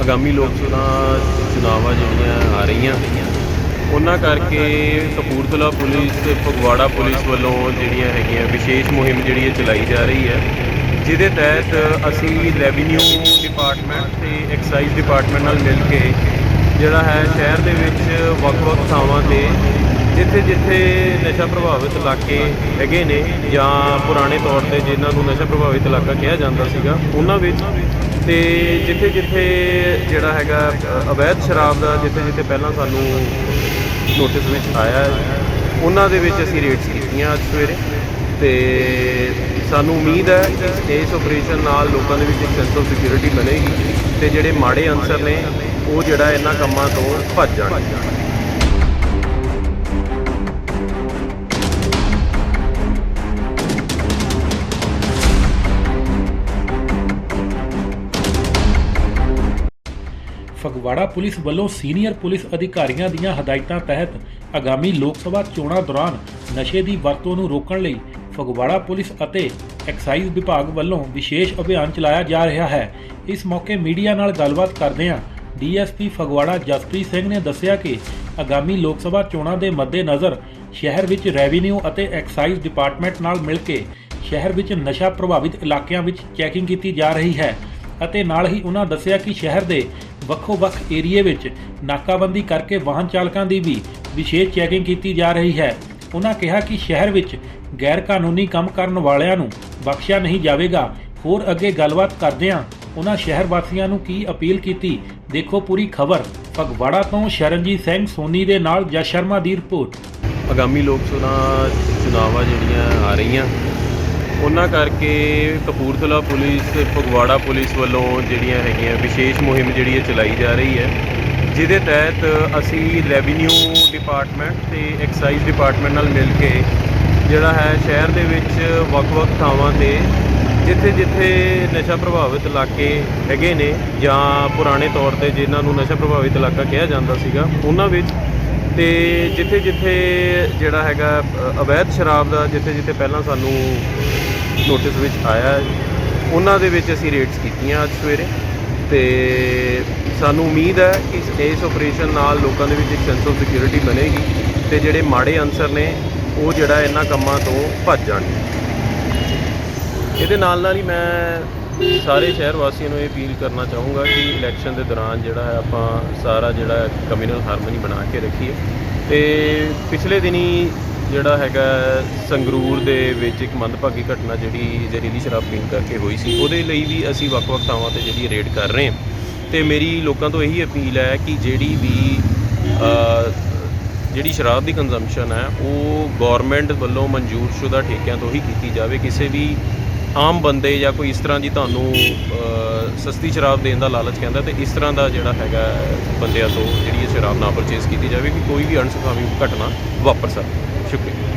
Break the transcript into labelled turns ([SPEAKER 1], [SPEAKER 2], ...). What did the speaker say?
[SPEAKER 1] ਆਗਾਮੀ ਲੋਕ ਸਭਾ ਚੁਣਾਵਾਂ ਜਿਹੜੀਆਂ ਆ ਰਹੀਆਂ, ਉਹਨਾਂ ਕਰਕੇ ਕਪੂਰਥਲਾ ਪੁਲਿਸ ਤੇ ਫਗਵਾੜਾ ਪੁਲਿਸ ਵੱਲੋਂ ਜਿਹੜੀਆਂ ਹੈਗੀਆਂ, ਵਿਸ਼ੇਸ਼ ਮੁਹਿੰਮ ਜਿਹੜੀ ਹੈ ਚਲਾਈ ਜਾ ਰਹੀ ਹੈ, ਜਿਹਦੇ ਤਹਿਤ ਅਸੀਂ ਰੈਵਨਿਊ ਡਿਪਾਰਟਮੈਂਟ ਤੇ ਐਕਸਾਈਜ਼ ਡਿਪਾਰਟਮੈਂਟ ਨਾਲ ਮਿਲ ਕੇ ਜਿਹੜਾ ਹੈ ਸ਼ਹਿਰ ਦੇ ਵਿੱਚ ਵੱਖ-ਵੱਖ ਥਾਵਾਂ ਤੇ ਜਿੱਥੇ ਜਿੱਥੇ ਨਸ਼ਾ ਪ੍ਰਭਾਵਿਤ ਇਲਾਕੇ ਹੈਗੇ ਨੇ ਜਾਂ ਪੁਰਾਣੇ ਤੌਰ ਤੇ ਜਿਨ੍ਹਾਂ ਨੂੰ ਨਸ਼ਾ ਪ੍ਰਭਾਵਿਤ ਇਲਾਕਾ ਕਿਹਾ ਜਾਂਦਾ ਸੀਗਾ, ਉਹਨਾਂ ਵਿੱਚ ਤੇ ਜਿੱਥੇ ਜਿੱਥੇ ਜਿਹੜਾ ਹੈਗਾ ਅਵੈਧ ਸ਼ਰਾਬ ਦਾ ਜਿੱਥੇ ਜਿੱਥੇ ਪਹਿਲਾਂ ਸਾਨੂੰ ਨੋਟਿਸ ਵਿੱਚ ਆਇਆ ਉਹਨਾਂ ਦੇ ਵਿੱਚ ਅਸੀਂ ਰੇਟਸ ਕੀਤੀਆਂ ਅੱਜ ਸਵੇਰੇ ਤੇ ਸਾਨੂੰ ਉਮੀਦ ਹੈ ਕਿ ਇਸ ਆਪਰੇਸ਼ਨ ਨਾਲ ਲੋਕਾਂ ਦੇ ਵਿੱਚ ਇੱਕ ਸੈਂਸ ਆਫ ਸਿਕਿਉਰਿਟੀ ਬਣੇਗੀ ਤੇ ਜਿਹੜੇ ਮਾੜੇ ਅਨਸਰ ਨੇ, ਉਹ ਜਿਹੜਾ ਇਹਨਾਂ ਕੰਮਾਂ ਤੋਂ ਭੱਜ ਜਾਣਗੇ।
[SPEAKER 2] ਫਗਵਾੜਾ ਪੁਲਿਸ ਵੱਲੋਂ ਸੀਨੀਅਰ ਪੁਲਿਸ ਅਧਿਕਾਰੀਆਂ ਦੀਆਂ ਹਦਾਇਤਾਂ ਤਹਿਤ ਆਗਾਮੀ ਲੋਕ ਸਭਾ ਚੋਣਾਂ ਦੌਰਾਨ ਨਸ਼ੇ ਦੀ ਵਰਤੋਂ ਨੂੰ ਰੋਕਣ ਲਈ ਫਗਵਾੜਾ ਪੁਲਿਸ ਅਤੇ ਐਕਸਾਈਜ਼ ਵਿਭਾਗ ਵੱਲੋਂ ਵਿਸ਼ੇਸ਼ ਅਭਿਆਨ ਚਲਾਇਆ ਜਾ ਰਿਹਾ ਹੈ। ਇਸ ਮੌਕੇ ਮੀਡੀਆ ਨਾਲ ਗੱਲਬਾਤ ਕਰਦਿਆਂ ਡੀਐਸਪੀ ਫਗਵਾੜਾ ਜਸਪ੍ਰੀਤ ਸਿੰਘ ਨੇ ਦੱਸਿਆ ਕਿ ਆਗਾਮੀ ਲੋਕ ਸਭਾ ਚੋਣਾਂ ਦੇ ਮੱਦੇਨਜ਼ਰ ਸ਼ਹਿਰ ਵਿੱਚ ਰੈਵਨਿਊ ਅਤੇ ਐਕਸਾਈਜ਼ ਡਿਪਾਰਟਮੈਂਟ ਨਾਲ ਮਿਲ ਕੇ ਸ਼ਹਿਰ ਵਿੱਚ ਨਸ਼ਾ ਪ੍ਰਭਾਵਿਤ ਇਲਾਕਿਆਂ ਵਿੱਚ ਚੈਕਿੰਗ ਕੀਤੀ ਜਾ ਰਹੀ ਹੈ ਅਤੇ ਨਾਲ ਹੀ ਉਹਨਾਂ ਦੱਸਿਆ ਕਿ ਸ਼ਹਿਰ ਦੇ ਵੱਖੋ-ਵੱਖ ਏਰੀਏ ਵਿੱਚ ਨਾਕਾਬੰਦੀ ਕਰਕੇ ਵਾਹਨ ਚਾਲਕਾਂ ਦੀ ਵੀ ਵਿਸ਼ੇਸ਼ ਚੈਕਿੰਗ ਕੀਤੀ ਜਾ ਰਹੀ ਹੈ। ਉਹਨਾਂ ਕਿਹਾ ਕਿ ਸ਼ਹਿਰ ਵਿੱਚ ਗੈਰ ਕਾਨੂੰਨੀ ਕੰਮ ਕਰਨ ਵਾਲਿਆਂ ਨੂੰ ਬਖਸ਼ਿਆ ਨਹੀਂ ਜਾਵੇਗਾ। ਹੋਰ ਅੱਗੇ ਗੱਲਬਾਤ ਕਰਦਿਆਂ ਉਹਨਾਂ ਸ਼ਹਿਰ ਵਾਸੀਆਂ ਨੂੰ ਕੀ ਅਪੀਲ ਕੀਤੀ, ਦੇਖੋ ਪੂਰੀ ਖਬਰ। ਫਗਵਾੜਾ ਤੋਂ ਸ਼ਰਨਜੀਤ ਸਿੰਘ ਸੋਨੀ ਦੇ ਨਾਲ ਜਸ ਸ਼ਰਮਾ ਦੀ ਰਿਪੋਰਟ।
[SPEAKER 1] ਆਗਾਮੀ ਲੋਕ ਸਭਾ ਚੁਣਾਵਾਂ ਜਿਹੜੀਆਂ ਆ ਰਹੀਆਂ ਉਹਨਾਂ ਕਰਕੇ ਕਪੂਰਥਲਾ ਪੁਲਿਸ, ਫਗਵਾੜਾ ਪੁਲਿਸ ਵੱਲੋਂ ਜਿਹੜੀਆਂ ਹੈਗੀਆਂ ਵਿਸ਼ੇਸ਼ ਮੁਹਿੰਮ ਜਿਹੜੀ ਹੈ ਚਲਾਈ ਜਾ ਰਹੀ ਹੈ, ਜਿਹਦੇ ਤਹਿਤ ਅਸੀਂ ਰੈਵਨਿਊ ਡਿਪਾਰਟਮੈਂਟ ਤੇ ਐਕਸਾਈਜ਼ ਡਿਪਾਰਟਮੈਂਟ ਨਾਲ ਮਿਲ ਕੇ ਜਿਹੜਾ ਹੈ ਸ਼ਹਿਰ ਦੇ ਵਿੱਚ ਵੱਖ-ਵੱਖ ਥਾਵਾਂ ਤੇ ਜਿੱਥੇ ਜਿੱਥੇ ਨਸ਼ਾ ਪ੍ਰਭਾਵਿਤ ਇਲਾਕੇ ਹੈਗੇ ਨੇ ਜਾਂ ਪੁਰਾਣੇ ਤੌਰ ਤੇ ਜਿਨ੍ਹਾਂ ਨੂੰ ਨਸ਼ਾ ਪ੍ਰਭਾਵਿਤ ਇਲਾਕਾ ਕਿਹਾ ਜਾਂਦਾ ਸੀਗਾ, ਉਹਨਾਂ ਵਿੱਚ ਤੇ ਜਿੱਥੇ ਜਿੱਥੇ ਜਿਹੜਾ ਹੈਗਾ ਅਵੈਧ ਸ਼ਰਾਬ ਦਾ ਜਿੱਥੇ ਜਿੱਥੇ ਪਹਿਲਾਂ ਸਾਨੂੰ ਨੋਟਿਸ ਵਿੱਚ ਆਇਆ, ਉਹਨਾਂ ਦੇ ਵਿੱਚ ਅਸੀਂ ਰੇਡਸ ਕੀਤੀਆਂ ਅੱਜ ਸਵੇਰੇ। ਤੇ ਸਾਨੂੰ ਉਮੀਦ ਹੈ ਕਿ ਇਸ- ਇਸ ਆਪਰੇਸ਼ਨ ਨਾਲ ਲੋਕਾਂ ਦੇ ਵਿੱਚ ਇੱਕ ਸੈਂਸ ਆਫ ਸਿਕਿਉਰਿਟੀ ਬਣੇਗੀ ਤੇ ਜਿਹੜੇ ਮਾੜੇ ਅਨਸਰ ਨੇ, ਉਹ ਜਿਹੜਾ ਇਹਨਾਂ ਕੰਮਾਂ ਤੋਂ ਭੱਜ ਜਾਣਗੇ। ਇਹਦੇ ਨਾਲ ਨਾਲ ਹੀ ਮੈਂ ਸਾਰੇ ਸ਼ਹਿਰ ਵਾਸੀਆਂ ਨੂੰ ਇਹ ਅਪੀਲ ਕਰਨਾ ਚਾਹੂੰਗਾ ਕਿ ਇਲੈਕਸ਼ਨ ਦੇ ਦੌਰਾਨ ਜਿਹੜਾ ਹੈ ਆਪਾਂ ਸਾਰਾ ਜਿਹੜਾ ਕਮਿਊਨਲ ਹਾਰਮਨੀ ਬਣਾ ਕੇ ਰੱਖੀਏ। ਤੇ ਪਿਛਲੇ ਦਿਨੀ ਜਿਹੜਾ ਹੈਗਾ ਸੰਗਰੂਰ ਦੇ ਵਿੱਚ ਇੱਕ ਮੰਦਭਾਗੀ ਘਟਨਾ ਜਿਹੜੀ ਜ਼ਹਿਰੀਲੀ ਸ਼ਰਾਬ ਪੀਣ ਕਰਕੇ ਹੋਈ ਸੀ, ਉਹਦੇ ਲਈ ਵੀ ਅਸੀਂ ਵੱਖ-ਵੱਖ ਥਾਵਾਂ ਤੇ ਜਿਹੜੀ ਰੇਡ ਕਰ ਰਹੇ ਹਾਂ। ਤੇ ਮੇਰੀ ਲੋਕਾਂ ਤੋਂ ਇਹੀ ਅਪੀਲ ਹੈ ਕਿ ਜਿਹੜੀ ਵੀ ਜਿਹੜੀ ਸ਼ਰਾਬ ਦੀ ਕੰਜ਼ੰਪਸ਼ਨ ਹੈ, ਉਹ ਗਵਰਨਮੈਂਟ ਵੱਲੋਂ ਮਨਜ਼ੂਰ ਸ਼ੁਦਾ ਠੇਕਿਆਂ ਤੋਂ ਹੀ ਕੀਤੀ ਜਾਵੇ। ਕਿਸੇ ਵੀ ਆਮ ਬੰਦੇ ਜਾਂ ਕੋਈ ਇਸ ਤਰ੍ਹਾਂ ਦੀ ਤੁਹਾਨੂੰ ਸਸਤੀ ਸ਼ਰਾਬ ਦੇਣ ਦਾ ਲਾਲਚ ਕਹਿੰਦਾ, ਤੇ ਇਸ ਤਰ੍ਹਾਂ ਦਾ ਜਿਹੜਾ ਹੈਗਾ ਬੰਦਿਆਂ ਤੋਂ ਜਿਹੜੀ ਇਹ ਸ਼ਰਾਬ ਨਾ ਪਰਚੇਸ ਕੀਤੀ ਜਾਵੇ ਕਿ ਕੋਈ ਵੀ ਅਣਸੁਖਾਵੀ ਘਟਨਾ ਵਾਪਰ ਸਕਦੀ ਸ਼ੁਕਰੀਆ।